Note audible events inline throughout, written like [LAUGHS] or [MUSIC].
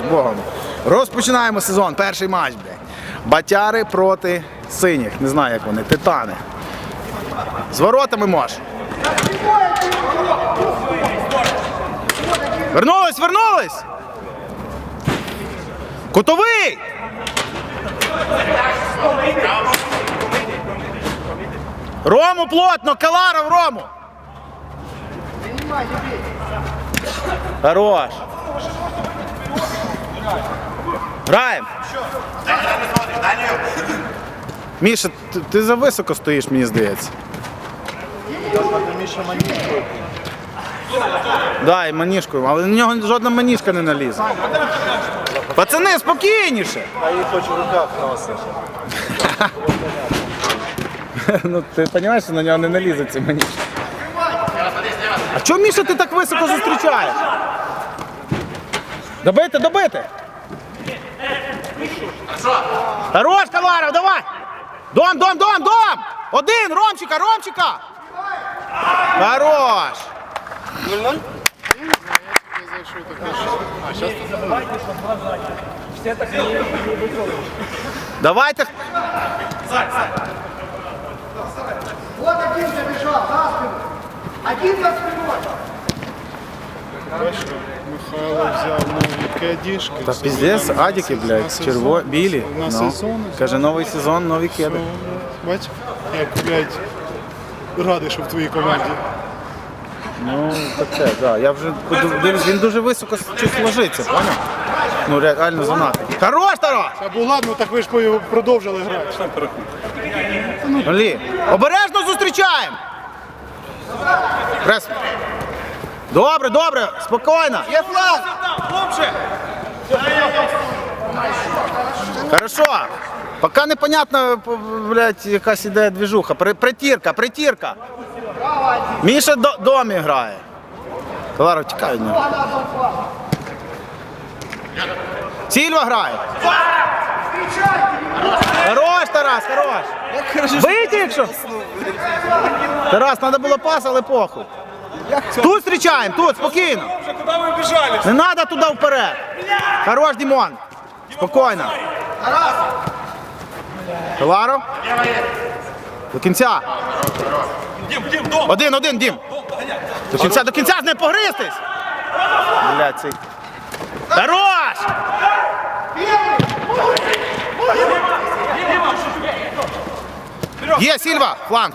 Богом. Розпочинаємо сезон. Перший матч, блядь. Батяри проти синіх. Не знаю, як вони. Титани. З воротами мож. Вернулись, вернулись! Кутовий! Рому плотно, Каларов, Рому! Хорош! Граємо! Міша, ти, ти за високо стоїш, мені здається. Да, і маніжкою, але на нього жодна маніжка не налізе. Пацани, спокійніше! А їх хоч в руках носиш. [LAUGHS] Ну ти розумієш, що на нього не налізе ці маніжки. А чого Міша ти так високо зустрічаєш? Добити, добити! Хорош, Каларов, давай! Дом, дом, дом, дом! Один, Ромчика, Ромчика! Хорош! Давайте. Вот один забежал, за спину. Один за спиной. Михайло взяв нові кедішки. Та піздець, адіки, блядь, черво, білі. На Ну. сезон. Каже, новий сезон, нові кеди. Бач, як, блядь, радий, що в твоїй команді. Ну, таке, да. Я вже подив- дивлюсь, він дуже високо щось ложиться, поняв? Ну, реально занадто. Хорош, Тарас! Та бо ладно, так ви ж по- продовжили грати. Олі, обережно зустрічаємо! Прес. Добре, добре, спокійно. Є флаг! Хорошо. Поки непонятно, блядь, якась іде двіжуха. При- Притірка, притірка. Міша до, домі грає. Клара, тікай від нього. Сільва грає. Хорош, Тарас, хорош. Вийти, якщо. Тарас, треба було пас, але похуй. Тут зустрічаємо, тут, спокійно. Куда вы бежали? Не треба туди вперед. Хорош, Дімон. Спокійно. Таларов. До кінця. Дим, Дим, дом! Один, один, Дім. До кінця, до кінця з ним погристись. Блядь, цей. Хорош! Є, Сільва, фланг.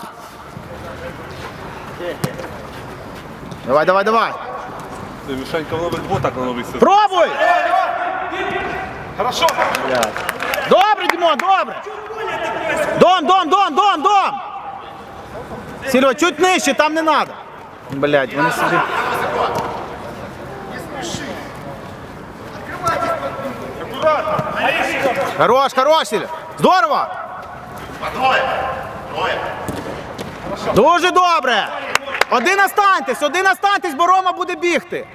Давай, давай, давай. Мишенька ловить вот так на новий сезон. Пробуй! Хорошо! Добре, Дімон, добре. Дом, дом, дом, дом, дом. Сільва, чуть нижче, там не треба. Блять, вони собі. Хорош, хорош, Сільва. Здорово. Дуже добре. Один останьтесь, один останьтесь, бо Рома буде бігти.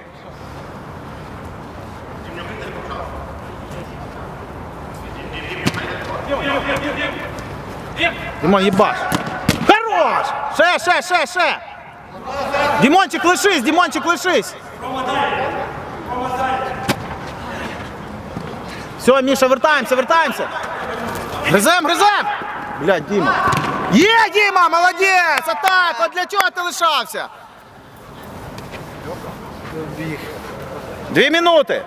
Дімон, їбаш. Хорош! Ще, ще, ще, ще. Дімончик, лишись, Дімончик, лишись. Все, Міша, вертаємося, вертаємося. Гризем, гризем. Блядь, Діма. Є, Діма, молодець! Атак! От для чого ти лишався? Дві минути.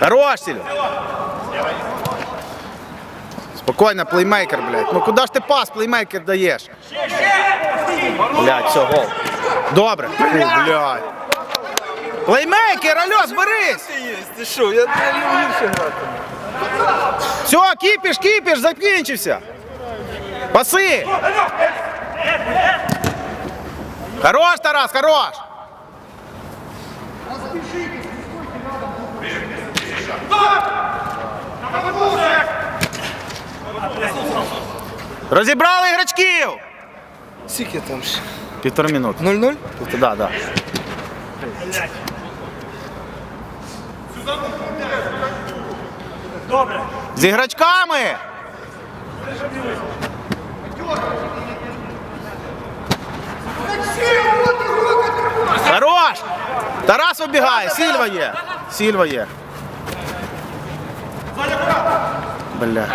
Хорош, Сілю. Спокійно, плеймейкер, блядь. Ну куди ж ти пас, плеймейкер даєш? Блядь, все, гол. Добре. Фу, блядь. Плеймейкер, алло, зберись! Ти що, я не люблю грати. Все, кіпіш, кіпіш, закінчився. Паси! Хорош, Тарас, хорош! Розібрали іграчків! Скільки там ще? Півтора минути. 0-0? Так, да, да. З іграчками! Хорош! Тарас вибігає, Сільва є. Сільва є. Бля.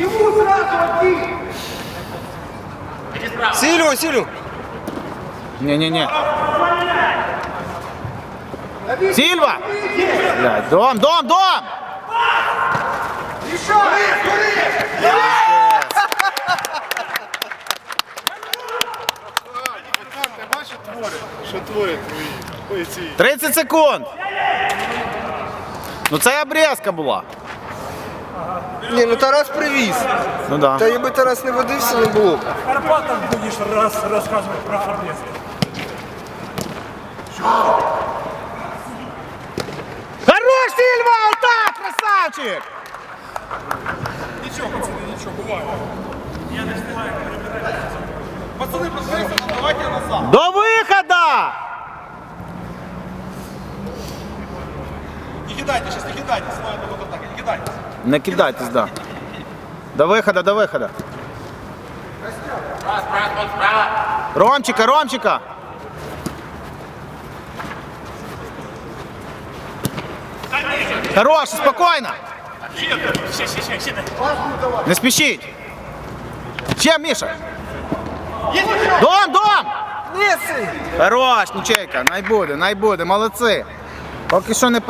Ему сразу один. Силю, силю. Ні-ні-ні. Сільва! Блядь, дом, дом, дом! Що твори твої? 30 секунд! Ну це обрізка була. Ні, ну Тарас привіз. Ну да. Та якби Тарас не водився, не було. б. Карпатам будешь раз рассказывать про Арбез. Красавчик! Ничего, пацаны, ничего, бывает. Я не встигаю перебирати. Пацаны, посмотрите, давайте назад. До виходу! Не кидайте, сейчас не кидайте. Смотрите, вот так, не кидайте. Не кидайтесь, да. До виходу, до виходу. Ромчика, Ромчика! Хорош, спокійно! Не спішіть! Ще, Міша! Дом, дом! Хорош, нічейка, най буде, най буде, молодці. Поки що не